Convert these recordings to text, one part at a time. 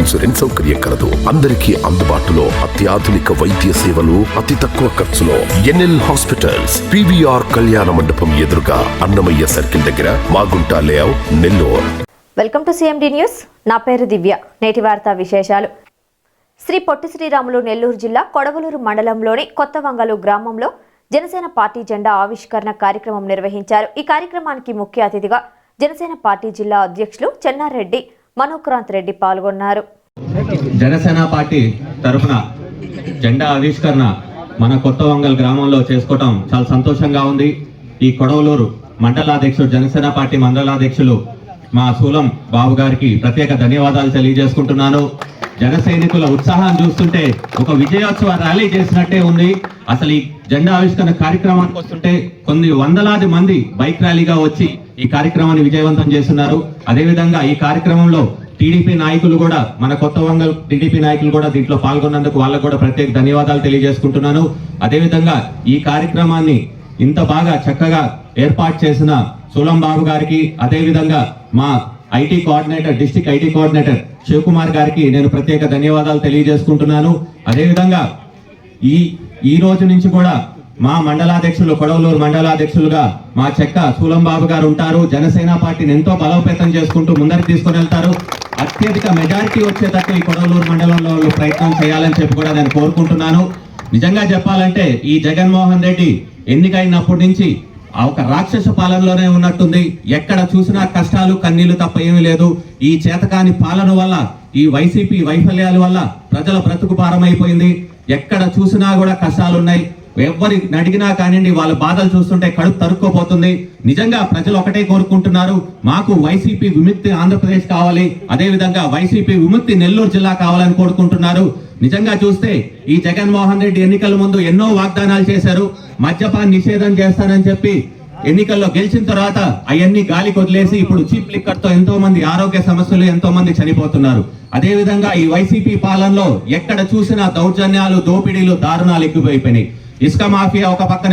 Insurance సౌకర్యం కలదు. అందరికీ అందుబాటులో అత్యాధునిక వైద్య సేవలు అతి తక్కువ ఖర్చులో ఎన్ఎల్ హాస్పిటల్స్ పివిఆర్ కళ్యాణ మండపం ఎదురుగా అన్నమయ్య సర్కిల్ దగ్గర Magunta layout Nellore. Welcome to CMD News. నా పేరు దివ్య. నేటి వార్తా విశేషాలు. శ్రీ పొట్టి శ్రీరాములు నెల్లూరు జిల్లా కొడవలూరు మండలంలోని కొత్తవంగలు గ్రామంలో జనసేన పార్టీ జెండా ఆవిష్కరణ కార్యక్రమం నిర్వహించారు. ఈ కార్యక్రమానికి ముఖ్య అతిథిగా జనసేన పార్టీ జిల్లా అధ్యక్షులు చెన్నారెడ్డి మనోక్రాంత్ రెడ్డి పాల్గొన్నారు. జనసేన పార్టీ తరఫున జెండా ఆవిష్కరణ మన కొత్త వంగల్ గ్రామంలో చేసుకోవటం చాలా సంతోషంగా ఉంది. ఈ కొడవలూరు మండలాధ్యక్షుడు జనసేన పార్టీ మండలాధ్యక్షులు మా సూలం బాబు గారికి ప్రత్యేక ధన్యవాదాలు తెలియజేసుకుంటున్నాను. జన సైనికుల ఉత్సాహం చూస్తుంటే ఒక విజయోత్సవ ర్యాలీ చేసినట్టే ఉంది. అసలు ఈ జెండా ఆవిష్కరణ కార్యక్రమానికి వస్తుంటే కొన్ని వందలాది మంది బైక్ ర్యాలీగా వచ్చి ఈ కార్యక్రమాన్ని విజయవంతం చేస్తున్నారు. అదేవిధంగా ఈ కార్యక్రమంలో టీడీపీ నాయకులు కూడా మన కొత్త వంగల్ టీడీపీ నాయకులు కూడా దీంట్లో పాల్గొన్నందుకు వాళ్ళకు కూడా ప్రత్యేక ధన్యవాదాలు తెలియజేసుకుంటున్నాను. అదేవిధంగా ఈ కార్యక్రమాన్ని ఇంత బాగా చక్కగా ఏర్పాటు చేసిన సులం బాబు గారికి అదేవిధంగా మా IT coordinator district IT coordinator Shivakumar గారికి నేను ప్రత్యేక ధన్యవాదాలు తెలియజేసుకుంటున్నాను. అదేవిధంగా ఈ ఈ రోజు నుంచి కూడా మా మండలాధ్యక్షులు కొడవలూరు మండలాధ్యక్షులుగా మా చెక్క సూలంబాబు గారు ఉంటారు. జనసేన పార్టీని ఎంతో బలోపేతం చేసుకుంటూ ముందరికి తీసుకుని వెళ్తారు. అత్యధిక మెజారిటీ వచ్చేటట్టు ఈ కొడవలూరు మండలంలో వాళ్ళు ప్రయత్నం చేయాలని చెప్పి కూడా నేను కోరుకుంటున్నాను. నిజంగా చెప్పాలంటే ఈ జగన్మోహన్ రెడ్డి ఎన్నికైనప్పటి నుంచి ఒక రాక్షస పాలనలోనే ఉన్నట్టుంది. ఎక్కడ చూసినా కష్టాలు కన్నీళ్ళు తప్ప ఏమీ లేదు. ఈ చేతకాని పాలన వల్ల ఈ వైసీపీ వైఫల్యాల వల్ల ప్రజల బ్రతుకు భారమైపోయింది. ఎక్కడ చూసినా కూడా కష్టాలున్నాయి. ఉన్నాయి ఎవరి అడిగినా కానివ్వండి వాళ్ళ బాధలు చూస్తుంటే కడుపు తరుక్కోపోతుంది నిజంగా ప్రజలు ఒకటే కోరుకుంటున్నారు మాకు వైసీపీ విముక్తి ఆంధ్రప్రదేశ్ కావాలి అదే విధంగా వైసీపీ విముక్తి నెల్లూరు జిల్లా కావాలని కోరుకుంటున్నారు. నిజంగా చూస్తే ఈ జగన్మోహన్ రెడ్డి ఎన్నికల ముందు ఎన్నో వాగ్దానాలు చేశారు మద్యపాన్ నిషేధం చేస్తానని చెప్పి ఎన్నికల్లో గెలిచిన తర్వాత అవన్నీ గాలికి వదిలేసి ఇప్పుడు చీప్ లిక్కర్తో ఎంతో మంది ఆరోగ్య సమస్యలు ఎంతో మంది చనిపోతున్నారు. అదే విధంగా ఈ వైసీపీ పాలనలో ఎక్కడ చూసినా దౌర్జన్యాలు దోపిడీలు దారుణాలు ఎక్కువైపోయినాయి. ఇసుక మాఫియా ఒక పక్కన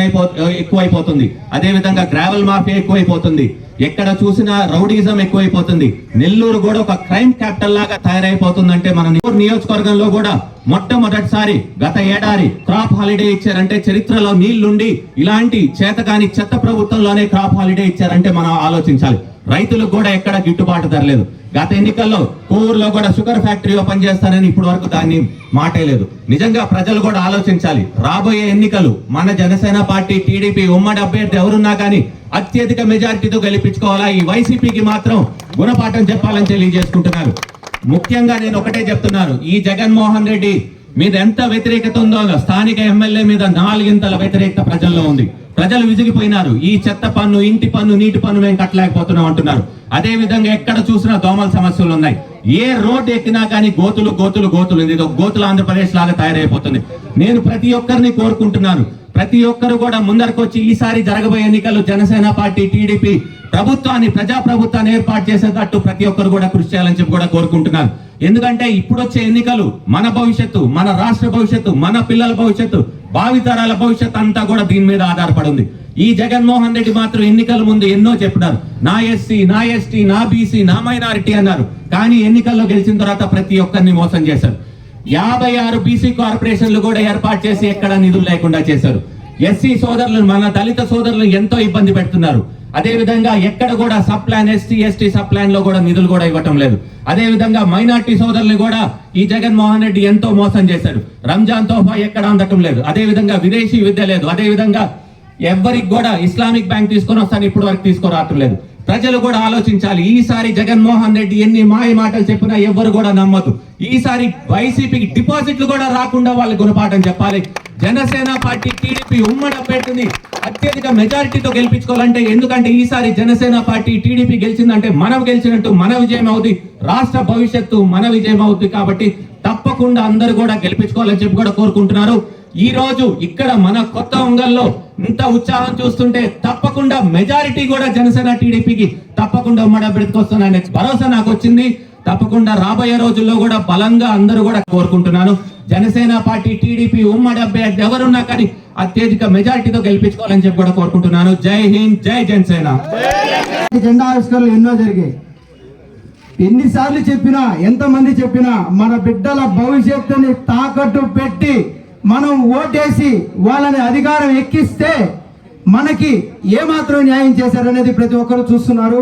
ఎక్కువైపోతుంది. అదే విధంగా గ్రావెల్ మాఫియా ఎక్కువైపోతుంది. ఎక్కడ చూసినా రౌడీజం ఎక్కువైపోతుంది. నెల్లూరు కూడా ఒక క్రైమ్ క్యాపిటల్ లాగా తయారైపోతుందంటే మన నెల్లూరు నియోజకవర్గంలో కూడా మొట్టమొదటిసారి గత ఏడాది క్రాప్ హాలిడే ఇచ్చారంటే చరిత్రలో నీళ్ళుండి ఇలాంటి చేతకాని చెత్త ప్రభుత్వంలోనే క్రాప్ హాలిడే ఇచ్చారంటే మనం ఆలోచించాలి. రైతులకు కూడా ఎక్కడ గిట్టుబాటు ధరలేదు గత ఎన్నికల్లో కోవూరులో కూడా షుగర్ ఫ్యాక్టరీ ఓపెన్ చేస్తానని ఇప్పటి వరకు దాన్ని మాటే లేదు. నిజంగా ప్రజలు కూడా ఆలోచించాలి. రాబోయే ఎన్నికలు మన జనసేన పార్టీ టీడీపీ ఉమ్మడి అభ్యర్థి ఎవరున్నా కానీ అత్యధిక మెజారిటీతో గెలిపించుకోవాలా? ఈ వైసీపీకి మాత్రం గుణపాఠం చెప్పాలని తెలియజేసుకుంటున్నారు. ముఖ్యంగా నేను ఒకటే చెప్తున్నాను. ఈ జగన్మోహన్ రెడ్డి మీద ఎంత వ్యతిరేకత ఉందో స్థానిక ఎమ్మెల్యే మీద నాలుగింతల వ్యతిరేకత ప్రజల్లో ఉంది. ప్రజలు విసిగిపోయినారు. ఈ చెత్త పన్ను ఇంటి పన్ను నీటి పన్ను మేము కట్టలేకపోతున్నాం అంటున్నారు. అదే విధంగా ఎక్కడ చూసినా దోమల సమస్యలు ఉన్నాయి. ఏ రోడ్డు ఎక్కినా కానీ గోతులు గోతులు గోతులు. ఇది ఒక గోతులు ఆంధ్రప్రదేశ్ లాగా తయారైపోతుంది. నేను ప్రతి ఒక్కరిని కోరుకుంటున్నాను. ప్రతి ఒక్కరు కూడా ముందరకొచ్చి ఈసారి జరగబోయే ఎన్నికలు జనసేన పార్టీ టీడీపీ ప్రభుత్వాన్ని ప్రజా ప్రభుత్వాన్ని ఏర్పాటు చేసేటట్టు ప్రతి ఒక్కరు కూడా కృషి చేయాలని చెప్పి కూడా కోరుకుంటున్నాను. ఎందుకంటే ఇప్పుడు వచ్చే ఎన్నికలు మన భవిష్యత్తు మన రాష్ట్ర భవిష్యత్తు మన పిల్లల భవిష్యత్తు భావితరాల భవిష్యత్ అంతా కూడా దీని మీద ఆధారపడి ఉంది. ఈ జగన్మోహన్ రెడ్డి మాత్రం ఎన్నికల ముందు ఎన్నో చెప్పినారు. నా ఎస్సీ నా ఎస్టీ నా బీసీ నా మైనారిటీ అన్నారు. కానీ ఎన్నికల్లో గెలిచిన తర్వాత ప్రతి ఒక్కరిని మోసం చేశారు. యాభై ఆరు బీసీ కార్పొరేషన్లు కూడా ఏర్పాటు చేసి ఎక్కడ నిధులు లేకుండా చేశారు. ఎస్సీ సోదరులు మన దళిత సోదరులు ఎంతో ఇబ్బంది పెడుతున్నారు. అదే విధంగా ఎక్కడ కూడా sub plan ST ST sub ప్లాన్లో కూడా నిధులు కూడా ఇవ్వటం లేదు. అదే విధంగా మైనార్టీ సోదరులు కూడా ఈ జగన్మోహన్ రెడ్డి ఎంతో మోసం చేశారు రంజాన్ తోఫా ఎక్కడ అందటం లేదు. అదే విధంగా విదేశీ విద్య లేదు. అదే విధంగా ఎవరికి కూడా ఇస్లామిక్ బ్యాంక్ తీసుకొని వస్తాను ఇప్పుడు వరకు తీసుకురావటం లేదు. ప్రజలు కూడా ఆలోచించాలి. ఈసారి జగన్మోహన్ రెడ్డి ఎన్ని మాయ మాటలు చెప్పినా ఎవ్వరు కూడా నమ్మదు. ఈసారి వైసీపీకి డిపాజిట్లు కూడా రాకుండా వాళ్ళు గుణపాఠం చెప్పాలి. జనసేన పార్టీ టీడీపీ ఉమ్మడ పెట్టింది. అత్యధిక మెజారిటీతో గెలిపించుకోవాలంటే ఎందుకంటే ఈసారి జనసేన పార్టీ టీడీపీ గెలిచిందంటే మనం గెలిచినట్టు మన విజయం అవుతుంది రాష్ట్ర భవిష్యత్తు మన విజయం అవుతుంది కాబట్టి తప్పకుండా అందరూ కూడా గెలిపించుకోవాలని చెప్పి కూడా కోరుకుంటున్నారు. ఈ రోజు ఇక్కడ మన కొత్త ఉంగల్లో ఇంత ఉత్సాహం చూస్తుంటే తప్పకుండా మెజారిటీ కూడా జనసేన టీడీపీకి తప్పకుండా ఉమ్మడి అభ్యర్థికి భరోసా నాకు వచ్చింది. తప్పకుండా రాబోయే రోజుల్లో కూడా బలంగా అందరూ కూడా కోరుకుంటున్నాను. జనసేన పార్టీ టీడీపీ ఉమ్మడి అభ్యర్థి ఎవరున్నా కానీ అత్యధిక మెజారిటీతో గెలిపించుకోవాలని చెప్పి కూడా కోరుకుంటున్నాను. జై హింద్ జై జనసేన. జెండా ఆవిష్కరణలు ఎన్నో జరిగాయి. ఎన్నిసార్లు చెప్పినా ఎంతమంది చెప్పినా మన బిడ్డల భవిష్యత్తుని తాకట్టు పెట్టి మనం ఓటేసి వాళ్ళని అధికారం ఎక్కిస్తే మనకి ఏమాత్రం న్యాయం చేశారనేది ప్రతి ఒక్కరు చూస్తున్నారు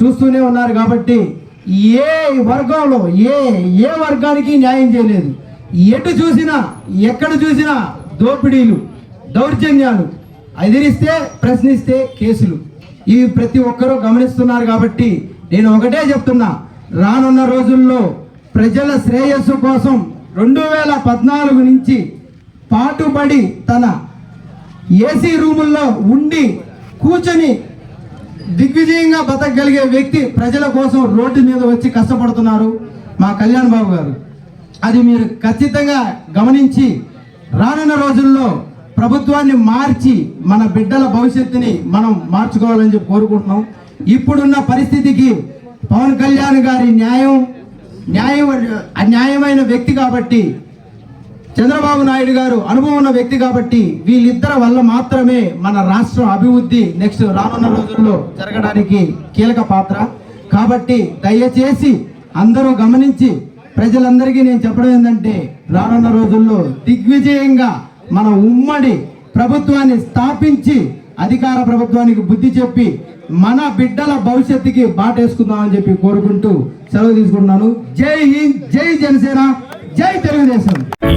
చూస్తూనే ఉన్నారు కాబట్టి ఏ వర్గంలో ఏ ఏ వర్గానికి న్యాయం చేయలేదు. ఎటు చూసినా ఎక్కడ చూసినా దోపిడీలు దౌర్జన్యాలు ఎదిరిస్తే ప్రశ్నిస్తే కేసులు. ఇవి ప్రతి ఒక్కరూ గమనిస్తున్నారు కాబట్టి నేను ఒకటే చెప్తున్నా రానున్న రోజుల్లో ప్రజల శ్రేయస్సు కోసం రెండు వేల పద్నాలుగు నుంచి పాటుపడి తన ఏసీ రూముల్లో ఉండి కూర్చొని దిగ్విజయంగా బతకగలిగే వ్యక్తి ప్రజల కోసం రోడ్డు మీద వచ్చి కష్టపడుతున్నారు మా కళ్యాణ్ బాబు గారు. అది మీరు ఖచ్చితంగా గమనించి రానున్న రోజుల్లో ప్రభుత్వాన్ని మార్చి మన బిడ్డల భవిష్యత్తుని మనం మార్చుకోవాలని చెప్పి కోరుకుంటున్నాం. ఇప్పుడున్న పరిస్థితికి పవన్ కళ్యాణ్ గారి న్యాయం న్యాయం న్యాయమైన వ్యక్తి కాబట్టి చంద్రబాబు నాయుడు గారు అనుభవం ఉన్న వ్యక్తి కాబట్టి వీళ్ళిద్దరి వల్ల మాత్రమే మన రాష్ట్రం అభివృద్ధి నెక్స్ట్ రానున్న రోజుల్లో జరగడానికి కీలక పాత్ర. కాబట్టి దయచేసి అందరూ గమనించి ప్రజలందరికీ నేను చెప్పడం ఏంటంటే రానున్న రోజుల్లో దిగ్విజయంగా మన ఉమ్మడి ప్రభుత్వాన్ని స్థాపించి అధికార ప్రభుత్వానికి బుద్ధి చెప్పి మన బిడ్డల భవిష్యత్తుకి బాటేసుకుందామని చెప్పి కోరుకుంటూ సెలవు తీసుకుంటున్నాను. జై హింద్ జై జనసేన జై తెలుగుదేశం.